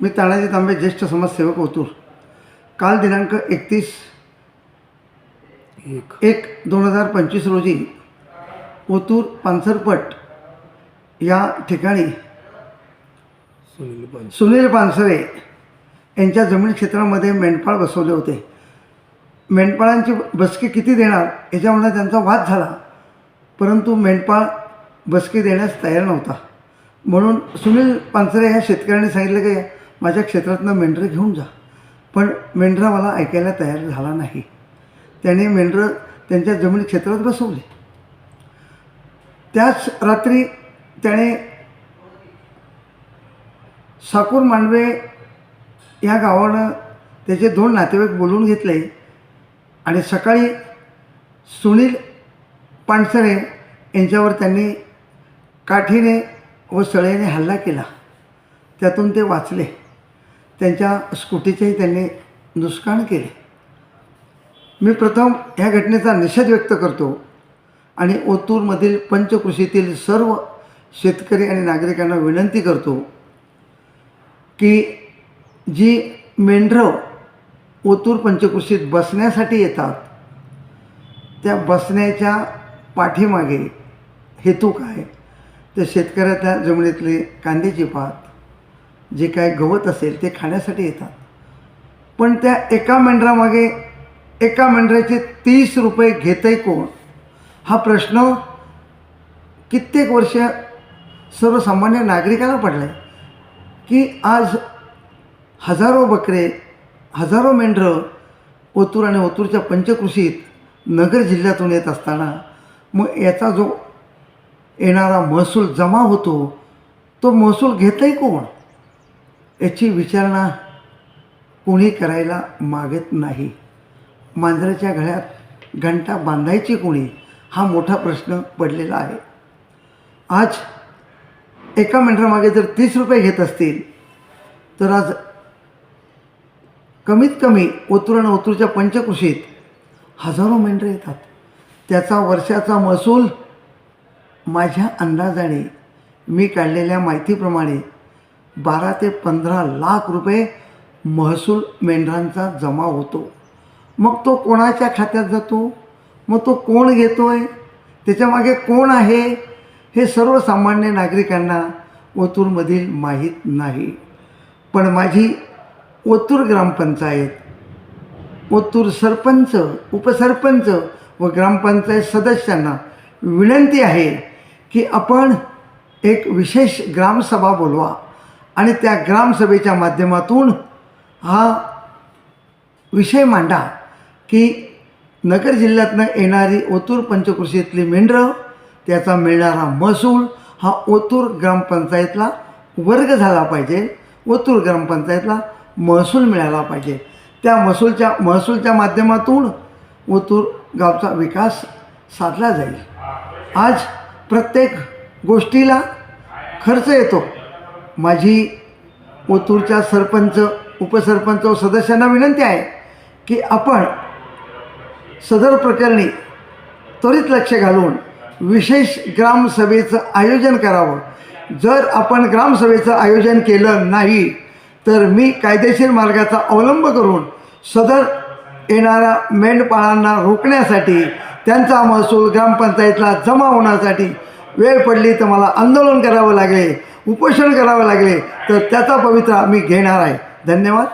मी तानाजी तांबे ज्येष्ठ समाजसेवक ओतूर. काल दिनांक एकतीस एक. एक दोन हजार पंचवीस रोजी ओतूर पानसरपट या ठिकाणी सुनील पान सुनील पानसरे यांच्या जमीन क्षेत्रामध्ये मेंढपाळ बसवले होते. मेंढपाळांची बसकी किती देणार याच्यामुळे त्यांचा वाद झाला परंतु मेंढपाळ बसकी देण्यास तयार नव्हता. म्हणून सुनील पानसरे ह्या शेतकऱ्यांनी सांगितलं की माझ्या क्षेत्रातनं मेंढरं घेऊन जा. पण मेंढरा मला ऐकायला तयार झाला नाही. त्याने मेंढरं त्यांच्या जमीन क्षेत्रात बसवले. त्याच रात्री त्याने साकूर मांडवे या गावानं त्याचे दोन नातेवाईक बोलवून घेतले आणि सकाळी सुनील पानसरे यांच्यावर त्यांनी काठीने व सळेने हल्ला केला. त्यातून ते वाचले. त्यांच्या स्कूटीचेही त्यांनी नुकसान केले. मी प्रथम ह्या घटनेचा निषेध व्यक्त करतो आणि ओतूरमधील पंचकृषीतील सर्व शेतकरी आणि नागरिकांना विनंती करतो की जी मेंढरं ओतूर पंचकृषीत बसण्यासाठी येतात त्या बसण्याच्या पाठीमागे हेतू काय? तर शेतकऱ्याच्या जमिनीतले कांद्याची पात जे काय गवत असेल ते खाण्यासाठी येतात. पण त्या एका मेंढरामागे एका मेंढराचे तीस रुपये घेतंय कोण? हा प्रश्न कित्येक वर्ष सर्वसामान्य नागरिकाला पडला आहे की आज हजारो बकरे हजारो मेंढरं ओतूर आणि ओतूरच्या पंचकृषीत नगर जिल्ह्यातून येत असताना मग याचा जो येणारा महसूल जमा होतो तो महसूल घेतंय कोण? याची विचारणा कोणी करायला मागत नाही. मांजराच्या गळ्यात घंटा बांधायची कोणी? हा मोठा प्रश्न पडलेला आहे. आज एका मिनटामागे जर तीस रुपये घेत असतील तर आज कमीत कमी ओतूर आणि ओतूरच्या पंचकृषीत हजारो मेंढरं येतात. त्याचा वर्षाचा महसूल माझ्या अंदाजाने मी काढलेल्या माहितीप्रमाणे बारा ते पंधरा लाख रुपये महसूल मेंढरांचा जमा होतो. मग तो कोणाच्या खात्यात जातो? मग तो कोण घेतो आहे त्याच्यामागे कोण आहे? हे सर्वसामान्य नागरिकांना ओतूरमधील माहीत नाही. पण माझी ओतूर ग्रामपंचायत ओतूर सरपंच उपसरपंच व ग्रामपंचायत सदस्यांना विनंती आहे की आपण एक विशेष ग्रामसभा बोलवा. आणि त्या ग्रामसभेच्या माध्यमातून हा विषय मांडा की नगर जिल्ह्यातनं येणारी ओतूर पंचकृषीतली मेंढरं त्याचा मिळणारा महसूल हा ओतूर ग्रामपंचायतला वर्ग झाला पाहिजे. ओतूर ग्रामपंचायतला महसूल मिळाला पाहिजे. त्या महसूलच्या महसूलच्या माध्यमातून ओतूर गावचा विकास साधला जाईल. आज प्रत्येक गोष्टीला खर्च येतो. माझी ओतूरच्या सरपंच उपसरपंच व सदस्यांना विनंती आहे की आपण सदर प्रकरणी त्वरित लक्ष घालून विशेष ग्रामसभेचं आयोजन करावं. जर आपण ग्रामसभेचं आयोजन केलं नाही तर मी कायदेशीर मार्गाचा अवलंब करून सदर येणाऱ्या मेंढपाळांना रोखण्यासाठी त्यांचा महसूल ग्रामपंचायतला जमा होण्यासाठी वेळ पडली तर मला आंदोलन करावं लागले. उपोषण करावे लागले तर त्याचा पवित्रा मी घेणार आहे. धन्यवाद.